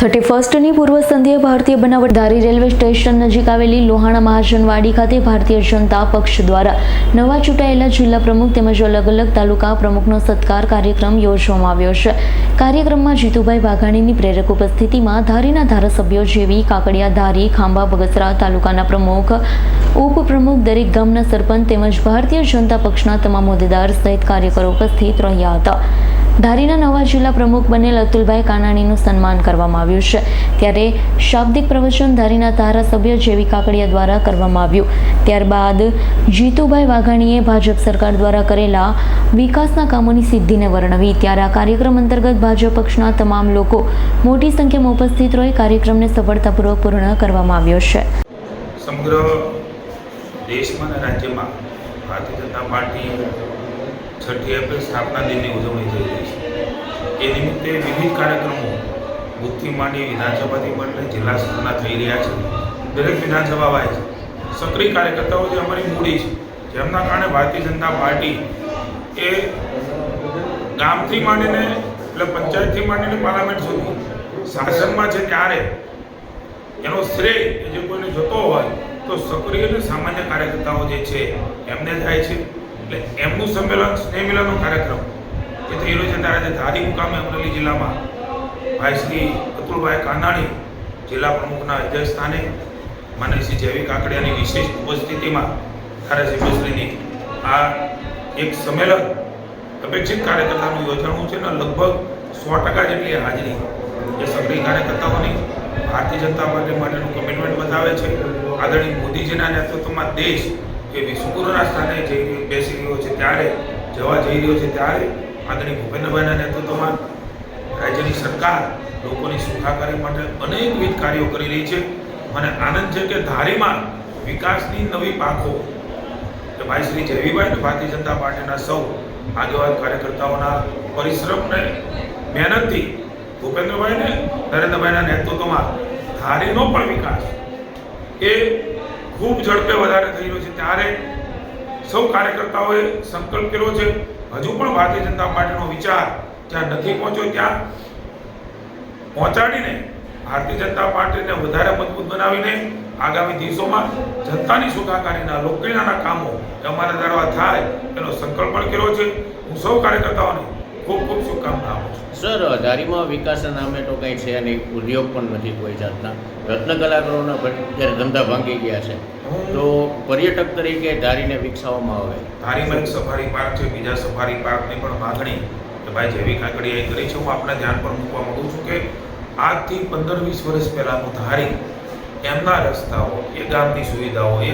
Thirty ફર્સ્ટની પૂર્વ સંધ્યાએ ભારતીય બનાવટ ધારી રેલવે સ્ટેશન નજીક આવેલી લોહાણા મહાજનવાડી ખાતે ભારતીય જનતા પક્ષ દ્વારા નવા ચૂંટાયેલા જિલ્લા પ્રમુખ તેમજ અલગ અલગ તાલુકા પ્રમુખનો સત્કાર કાર્યક્રમ યોજવામાં આવ્યો છે. કાર્યક્રમમાં જીતુભાઈ વાઘાણીની પ્રેરક ઉપસ્થિતિમાં ધારીના ધારાસભ્યો જેવી કાકડિયા ધારી ખાંભા બગસરા તાલુકાના પ્રમુખ, ઉપપ્રમુખ દરેક ગામના સરપંચ તેમજ ભારતીય જનતા પક્ષના તમામ હોદ્દેદાર સહિત કાર્યકરો ઉપસ્થિત રહ્યા હતા. ધારીના નવા જિલ્લા પ્રમુખ બનેલ અતુલભાઈ કાનાણીનું સન્માન કરવામાં આવ્યું છે. ત્યારે શાબ્દિક પ્રવચન ધારીના ધારાસભ્ય જેવી કાકડિયા દ્વારા કરવામાં આવ્યું. ત્યારબાદ જીતુભાઈ વાઘાણીએ ભાજપ સરકાર દ્વારા કરેલા વિકાસના કામોની સિદ્ધિને વર્ણવી. ત્યારે આ કાર્યક્રમ અંતર્ગત ભાજપ પક્ષના તમામ લોકો મોટી સંખ્યામાં ઉપસ્થિત રહી કાર્યક્રમને સફળતાપૂર્વક પૂર્ણ કરવામાં આવ્યો છે. સમગ્ર દેશમાં રાજ્યમાં ભારતીય જનતા પાર્ટી છઠ્ઠી એપ્રિલ સ્થાપના દિનની ઉજવણી થઈ રહી છે. એ નિમિત્તે વિવિધ કાર્યક્રમો બુથથી માંડી વિધાનસભાથી માંડીને જિલ્લા સ્તરના થઈ રહ્યા છે. દરેક વિધાનસભા વાઇઝ સક્રિય કાર્યકર્તાઓ જે અમારી મૂડી છે, જેમના કારણે ભારતીય જનતા પાર્ટી એ ગામથી માંડીને એટલે પંચાયતથી માંડીને પાર્લામેન્ટ સુધી શાસનમાં છે ત્યારે એનો શ્રેય જે કોઈને જોતો હોય તો સક્રિય અને સામાન્ય કાર્યકર્તાઓ જે છે, એમને થાય છે. એટલે એમનું સંમેલન સ્નેહ કાર્યક્રમ જે થયેલો છે ત્યારે આજે ધારી મુકામે અમરેલી જિલ્લામાં ભાઈ શ્રી અતુલભાઈ કાનાણી જિલ્લા પ્રમુખના અધ્યક્ષસ્થાને માન્ય શ્રી જૈવિક કાકડિયાની વિશેષ ઉપસ્થિતિમાં ધારાસભ્યશ્રીની આ એક સંમેલન અપેક્ષિત કાર્યકર્તાનું યોજાણું છે અને લગભગ સો ટકા જેટલી હાજરી એ સક્રિય કાર્યકર્તાઓની ભારતીય જનતા પાર્ટી માટેનું કમિટમેન્ટ બતાવે છે. આદરણીય મોદીજીના નેતૃત્વમાં દેશ એ વિશ્વગુરુના સ્થાને જે બેસી ત્યારે જવા જઈ રહ્યો છે ત્યારે આદરણીય ભૂપેન્દ્રભાઈના નેતૃત્વમાં રાજ્યની સરકાર લોકોની સુખાકારી માટે અનેકવિધ કાર્યો કરી રહી છે. મને આનંદ છે કે ધારીમાં વિકાસની નવી પાંખો કે ભાઈ શ્રી જયવીભાઈ અને ભારતીય જનતા પાર્ટીના સૌ આગેવાન કાર્યકર્તાઓના પરિશ્રમને મહેનતથી ભૂપેન્દ્રભાઈને નરેન્દ્રભાઈના નેતૃત્વમાં ધારીનો પણ વિકાસ એ ખૂબ ઝડપે વધારે થઈ રહ્યો છે. ત્યારે સૌ કાર્યકર્તાઓએ સંકલ્પ કર્યો છે. હજુ પણ ભારતીય જનતા પાર્ટીનો વિચાર જ્યાં નથી પહોંચ્યો, ત્યાં પહોંચાડીને ભારતીય જનતા પાર્ટીને વધારે મજબૂત બનાવીને આગામી દિવસોમાં જનતાની સુખાકારીના લોકકલ્યાણના કામો અમારા દ્વારા થાય એનો સંકલ્પ પણ કર્યો છે. હું સૌ કાર્યકર્તાઓને ખૂબ ખૂબ શુભકામના આપું છું સર ધારીમાં વિકાસના નામે તો કંઈ છે અને ઉદ્યોગ પણ નથી કોઈ જાતના. રત્ન કલાકારોના જ્યારે ધંધા ભાંગી ગયા છે તો પર્યટક તરીકે ધારીને વિકસાવવામાં આવે. ધારીમાં એક સફારી પાર્ક છે બીજા સફારી પાર્કની પણ માગણી કે ભાઈ જેવી એ કરી છે હું આપણા ધ્યાન પર મૂકવા માંગુ છું કે આજથી પંદર વીસ વર્ષ પહેલાંનું ધારી એમના રસ્તાઓ એ ગામની સુવિધાઓ એ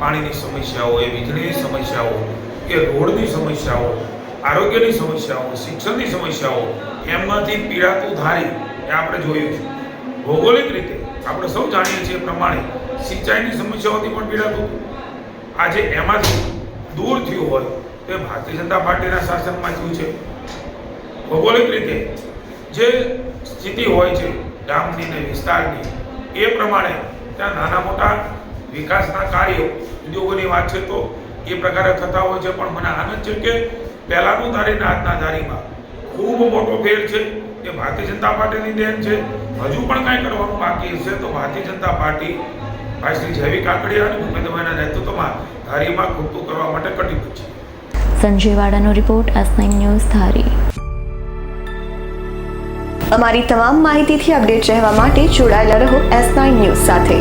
પાણીની સમસ્યાઓ એ વીજળીની સમસ્યાઓ એ રોડની સમસ્યાઓ આરોગ્યની સમસ્યાઓ, શિક્ષણની સમસ્યાઓ એમાંથી પીડાતું ધારી એ આપણે જોયું છે. ભૌગોલિક રીતે આપણે સૌ જાણીએ છીએ પ્રમાણે સિંચાઈની સમસ્યાઓથી પણ પીડાતું આજે એમાંથી દૂર થયું હોય તો એ ભારતીય જનતા પાર્ટીના શાસનમાં થયું છે. ભૌગોલિક રીતે જે સ્થિતિ હોય છે ગામની ને વિસ્તારની એ પ્રમાણે ત્યાં નાના મોટા વિકાસના કાર્યો, ઉદ્યોગોની વાત છે તો એ પ્રકારે થતા હોય છે પણ મને આનંદ છે કે પહેલાંનું ધારી ને આજના ધારીમાં ખૂબ મોટો ફેર છે એ ભારતીય જનતા પાર્ટીની દેન છે. હજુ પણ કાંઈ કરવાનું બાકી હશે તો ભારતીય જનતા પાર્ટી ભાઈ શ્રી જૈવિક કાકડિયા અને ભૂપેન્દ્રભાઈના નેતૃત્વમાં ધારીમાં ખૂટતું કરવા માટે કટિબદ્ધ છે. Sanjay વાડાનો report S nine news Dhari. અમારી તમામ માહિતીથી અપડેટ રહેવા માટે જોડાયેલા રહો એસ નાઇન ન્યૂઝ સાથે.